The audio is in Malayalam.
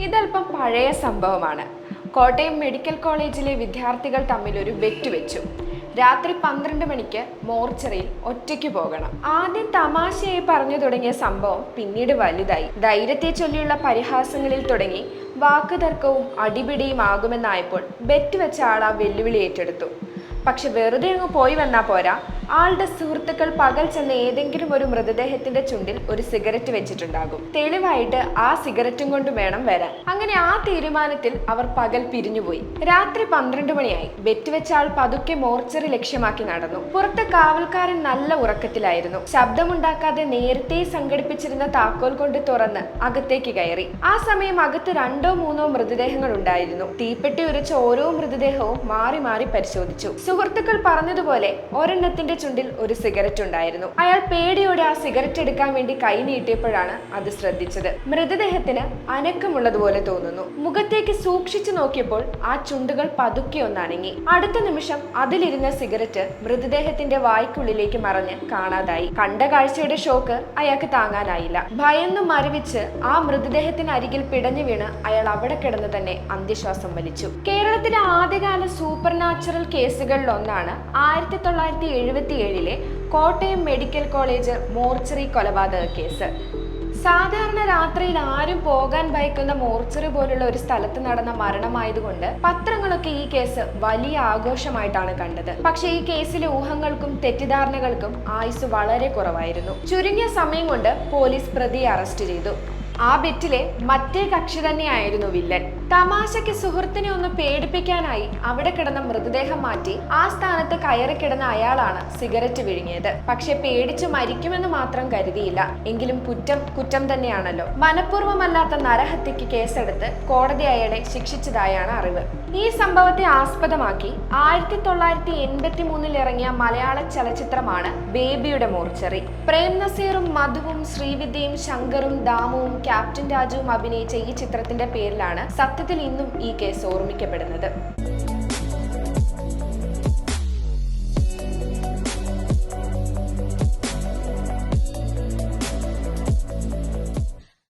ഇതല്പം പഴയ സംഭവമാണ്. കോട്ടയം മെഡിക്കൽ കോളേജിലെ വിദ്യാർത്ഥികൾ തമ്മിൽ ഒരു ബെറ്റ് വെച്ചു രാത്രി പന്ത്രണ്ട് മണിക്ക് മോർച്ചറിയിൽ ഒറ്റയ്ക്ക് പോകണം. ആദ്യം തമാശയായി പറഞ്ഞു തുടങ്ങിയ സംഭവം പിന്നീട് വലുതായി. ധൈര്യത്തെ ചൊല്ലിയുള്ള പരിഹാസങ്ങളിൽ തുടങ്ങി വാക്കുതർക്കവും അടിപിടിയും ആകുമെന്നായപ്പോൾ ബെറ്റ് വെച്ച ആൾ ആ വെല്ലുവിളി ഏറ്റെടുത്തു. പക്ഷെ വെറുതെ അങ്ങ് പോയി വന്നാൽ പോരാ. ആളുടെ സുഹൃത്തുക്കൾ പകൽ ചെന്ന് ഏതെങ്കിലും ഒരു മൃതദേഹത്തിന്റെ ചുണ്ടിൽ ഒരു സിഗരറ്റ് വെച്ചിട്ടുണ്ടാകും. തെളിവായിട്ട് ആ സിഗരറ്റും കൊണ്ട് വേണം വരാൻ. അങ്ങനെ ആ തീരുമാനത്തിൽ അവർ പകൽ പിരിഞ്ഞുപോയി. രാത്രി പന്ത്രണ്ട് മണിയായി. ബെറ്റ് വെച്ച ആൾ പതുക്കെ മോർച്ചറി ലക്ഷ്യമാക്കി നടന്നു. പുറത്ത് കാവൽക്കാരൻ നല്ല ഉറക്കത്തിലായിരുന്നു. ശബ്ദമുണ്ടാക്കാതെ നേരത്തെ സംഘടിപ്പിച്ചിരുന്ന താക്കോൽ കൊണ്ട് തുറന്ന് അകത്തേക്ക് കയറി. ആ സമയം അകത്ത് രണ്ടോ മൂന്നോ മൃതദേഹങ്ങൾ ഉണ്ടായിരുന്നു. തീപ്പെട്ടി ഉരച്ച ഓരോ മൃതദേഹവും മാറി മാറി പരിശോധിച്ചു. സുഹൃത്തുക്കൾ പറഞ്ഞതുപോലെ ഒരെണ്ണത്തിന്റെ ചുണ്ടിൽ ഒരു സിഗരറ്റ് ഉണ്ടായിരുന്നു. അയാൾ പേടിയോടെ ആ സിഗരറ്റ് എടുക്കാൻ വേണ്ടി കൈ നീട്ടിയപ്പോഴാണ് അത് ശ്രദ്ധിച്ചത്. മൃതദേഹത്തിന് അനക്കമുള്ളതുപോലെ തോന്നുന്നു. മുഖത്തേക്ക് സൂക്ഷിച്ചു നോക്കിയപ്പോൾ ആ ചുണ്ടുകൾ പതുക്കെ ഒന്നണങ്ങി അടുത്ത നിമിഷം അതിലിരുന്ന സിഗരറ്റ് മൃതദേഹത്തിന്റെ വായ്ക്കുള്ളിലേക്ക് മറഞ്ഞ് കാണാതായി. കണ്ട കാഴ്ചയുടെ ഷോക്ക് അയാൾക്ക് താങ്ങാനായില്ല. ഭയന്നു മരവിച്ച് ആ മൃതദേഹത്തിന് അരികിൽ പിടഞ്ഞു വീണ് അയാൾ അവിടെ കിടന്ന് തന്നെ അന്ത്യശ്വാസം വലിച്ചു. കേരളത്തിലെ ആദ്യകാല സൂപ്പർ നാച്ചുറൽ കേസുകളിലൊന്നാണ് ആയിരത്തി തൊള്ളായിരത്തി എഴുപത്തി ഏഴിലെ കോട്ടയം മെഡിക്കൽ കോളേജ് മോർച്ചറി കൊലപാതക കേസ്. സാധാരണ രാത്രിയിൽ ആരും പോകാൻ ഭയക്കുന്ന മോർച്ചറി പോലുള്ള ഒരു സ്ഥലത്ത് നടന്ന മരണമായതുകൊണ്ട് പത്രങ്ങളൊക്കെ ഈ കേസ് വലിയ ആഘോഷമായിട്ടാണ് കണ്ടത്. പക്ഷെ ഈ കേസിലെ ഊഹങ്ങൾക്കും തെറ്റിദ്ധാരണകൾക്കും ആയുസ് വളരെ കുറവായിരുന്നു. ചുരുങ്ങിയ സമയം കൊണ്ട് പോലീസ് പ്രതിയെ അറസ്റ്റ് ചെയ്തു. ആ ബെറ്റിലെ മറ്റേ കക്ഷി തന്നെയായിരുന്നു വില്ലൻ. തമാശയ്ക്ക് സുഹൃത്തിനെ ഒന്ന് പേടിപ്പിക്കാനായി അവിടെ കിടന്ന മൃതദേഹം മാറ്റി ആ സ്ഥാനത്ത് കയറി കിടന്ന അയാളാണ് സിഗരറ്റ് വിഴുങ്ങിയത്. പക്ഷെ പേടിച്ചു മരിക്കുമെന്ന് മാത്രം കരുതിയില്ല. എങ്കിലും കുറ്റം കുറ്റം തന്നെയാണല്ലോ. മനഃപൂർവമല്ലാത്ത നരഹത്യക്ക് കേസെടുത്ത് കോടതി അയാളെ ശിക്ഷിച്ചതായാണ് അറിവ്. ഈ സംഭവത്തെ ആസ്പദമാക്കി ആയിരത്തി തൊള്ളായിരത്തി എൺപത്തി മൂന്നിൽ ഇറങ്ങിയ മലയാള ചലച്ചിത്രമാണ് ബേബിയുടെ മോർച്ചറി. പ്രേം നസീറും മധുവും ശ്രീവിദ്യയും ശങ്കറും ദാമുവും ക്യാപ്റ്റൻ രാജുവും അഭിനയിച്ച ഈ ചിത്രത്തിന്റെ പേരിലാണ് സത്യത്തിൽ ഇന്നും ഈ കേസ് ഓർമ്മിക്കപ്പെടുന്നത്.